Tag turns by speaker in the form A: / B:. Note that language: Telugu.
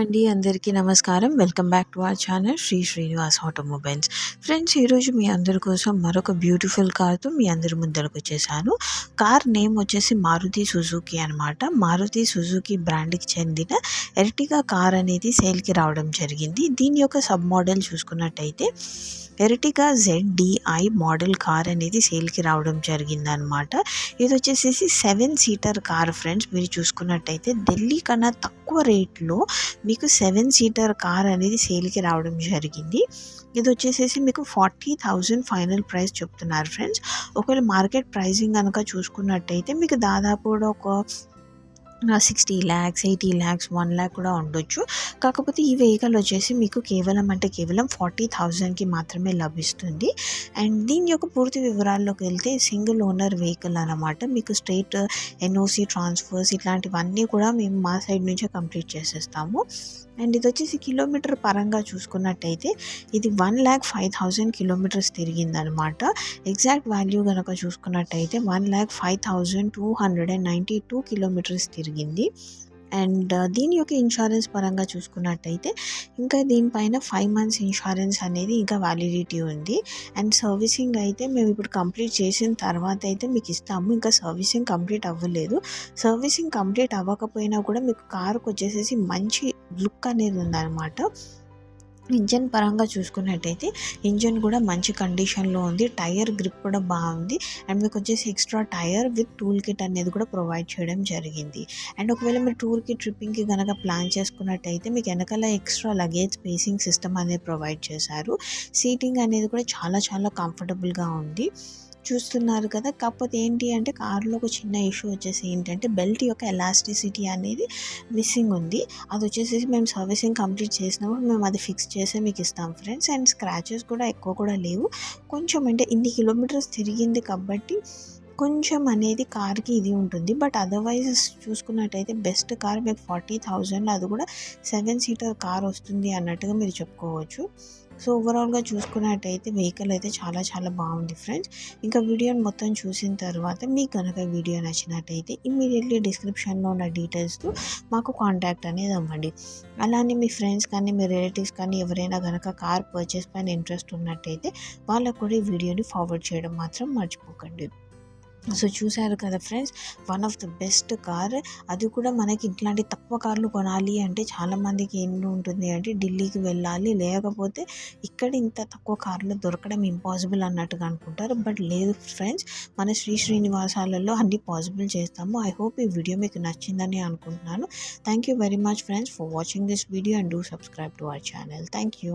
A: అండి అందరికీ నమస్కారం. Welcome back to our channel Shri Srinivas automobiles. Friends ఈరోజు మీ అందరి కోసం మరొక బ్యూటిఫుల్ కార్తో మీ అందరి ముందరకు వచ్చేసాను. కార్ నేమ్ వచ్చేసి మారుతి సుజుకి అనమాట మారుతి సుజుకి బ్రాండ్కి చెందిన ఎర్టిగా కార్ అనేది సేల్కి రావడం జరిగింది. దీని యొక్క సబ్ మోడల్ చూసుకున్నట్టయితే ఎర్టిగా జెడ్డిఐ మోడల్ కార్ అనేది సేల్కి రావడం జరిగిందనమాట ఇది వచ్చేసేసి సెవెన్ సీటర్ కార్ ఫ్రెండ్స్ మీరు చూసుకున్నట్టయితే ఢిల్లీ కన్నా తక్కువ రేట్లో మీకు సెవెన్ సీటర్ కార్ అనేది సేల్కి రావడం జరిగింది. ఇది వచ్చేసేసి మీకు ఫార్టీ థౌజండ్ ఫైనల్ ప్రైస్ చెప్తున్నారు ఫ్రెండ్స్. ఒకవేళ మార్కెట్ ప్రైసింగ్ కనుక చూసుకున్నట్టయితే మీకు దాదాపు కూడా ఒక sixty lakhs eighty lakhs one lakh కూడా ఉండొచ్చు. కాకపోతే ఈ వెహికల్ వచ్చేసి మీకు కేవలం అంటే కేవలం ఫార్టీ థౌజండ్కి మాత్రమే లభిస్తుంది. అండ్ దీని యొక్క పూర్తి వివరాల్లోకి వెళ్తే సింగిల్ ఓనర్ వెహికల్ అనమాట మీకు స్టేట్ ఎన్ఓసి ట్రాన్స్ఫర్స్ ఇట్లాంటివన్నీ కూడా మేము మా సైడ్ నుంచే కంప్లీట్ చేసేస్తాము. అండ్ ఇది వచ్చేసి కిలోమీటర్ పరంగా చూసుకున్నట్టయితే ఇది one lakh five thousand kilometres తిరిగిందనమాట exact value కనుక చూసుకున్నట్టయితే one lakh five thousand two hundred and ninety two kilometres తిరిగింది. జరిగింది. అండ్ దీని యొక్క ఇన్సూరెన్స్ పరంగా చూసుకున్నట్టయితే ఇంకా దీనిపైన ఫైవ్ మంత్స్ ఇన్సూరెన్స్ అనేది ఇంకా వ్యాలిడిటీ ఉంది. అండ్ సర్వీసింగ్ అయితే మేము ఇప్పుడు కంప్లీట్ చేసిన తర్వాత అయితే మీకు ఇస్తాము. ఇంకా సర్వీసింగ్ కంప్లీట్ అవ్వలేదు. సర్వీసింగ్ కంప్లీట్ అవ్వకపోయినా కూడా మీకు కారుకు వచ్చేసేసి మంచి లుక్ అనేది ఉందన్నమాట. ఇంజన్ పరంగా చూసుకున్నట్టయితే ఇంజన్ కూడా మంచి కండిషన్లో ఉంది. టైర్ గ్రిప్ కూడా బాగుంది. అండ్ మీకు వచ్చేసి extra tyre with tool kit అనేది కూడా ప్రొవైడ్ చేయడం జరిగింది. అండ్ ఒకవేళ మీరు టూర్కి ట్రిప్పింగ్కి కనుక ప్లాన్ చేసుకున్నట్టయితే మీకు వెనకాల ఎక్స్ట్రా లగేజ్ స్పేసింగ్ సిస్టమ్ అనేది ప్రొవైడ్ చేశారు. సీటింగ్ అనేది కూడా చాలా చాలా కంఫర్టబుల్గా ఉంది. చూస్తున్నారు కదా. కాకపోతే ఏంటి అంటే కారులో ఒక చిన్న ఇష్యూ వచ్చేసి ఏంటంటే బెల్ట్ యొక్క ఎలాస్టిసిటీ అనేది మిస్సింగ్ ఉంది. అది వచ్చేసి మేము సర్వీసింగ్ కంప్లీట్ చేసినప్పుడు మేము అది ఫిక్స్ చేసే మీకు ఇస్తాం ఫ్రెండ్స్. అండ్ స్క్రాచెస్ కూడా ఎక్కువ కూడా లేవు. కొంచెం అంటే ఇన్ని కిలోమీటర్స్ తిరిగింది కాబట్టి కొంచెం అనేది కార్కి ఇది ఉంటుంది. బట్ అదర్వైజ్ చూసుకున్నట్టయితే బెస్ట్ కార్ మీకు ఫార్టీ థౌజండ్ అది కూడా సెవెన్ సీటర్ కార్ వస్తుంది అన్నట్టుగా మీరు చెప్పుకోవచ్చు. సో ఓవరాల్గా చూసుకున్నట్టయితే వెహికల్ అయితే చాలా చాలా బాగుంది ఫ్రెండ్స్. ఇంకా వీడియోని మొత్తం చూసిన తర్వాత మీకు కనుక వీడియో నచ్చినట్టయితే ఇమీడియట్లీ డిస్క్రిప్షన్లో ఉన్న డీటెయిల్స్తో మాకు కాంటాక్ట్ అనేది అవ్వండి. అలానే మీ ఫ్రెండ్స్ కానీ మీ రిలేటివ్స్ కానీ ఎవరైనా కనుక కార్ పర్చేస్ పైన ఇంట్రెస్ట్ ఉన్నట్టయితే వాళ్ళకు కూడా ఈ వీడియోని ఫార్వర్డ్ చేయడం మాత్రం మర్చిపోకండి. సో చూశారు కదా friends one of the best car. అది కూడా మనకి ఇట్లాంటి తక్కువ కార్లు కొనాలి అంటే చాలామందికి ఏం ఉంటుంది. అంటే ఢిల్లీకి వెళ్ళాలి లేకపోతే ఇక్కడ ఇంత తక్కువ కార్లు దొరకడం ఇంపాసిబుల్ అన్నట్టుగా అనుకుంటారు. బట్ లేదు ఫ్రెండ్స్ మన శ్రీ శ్రీనివాసాలలో అన్ని పాసిబుల్ చేస్తాము. ఐ హోప్ ఈ వీడియో మీకు నచ్చిందని అనుకుంటున్నాను. Thank you very much friends for watching this video and do subscribe to our channel thank you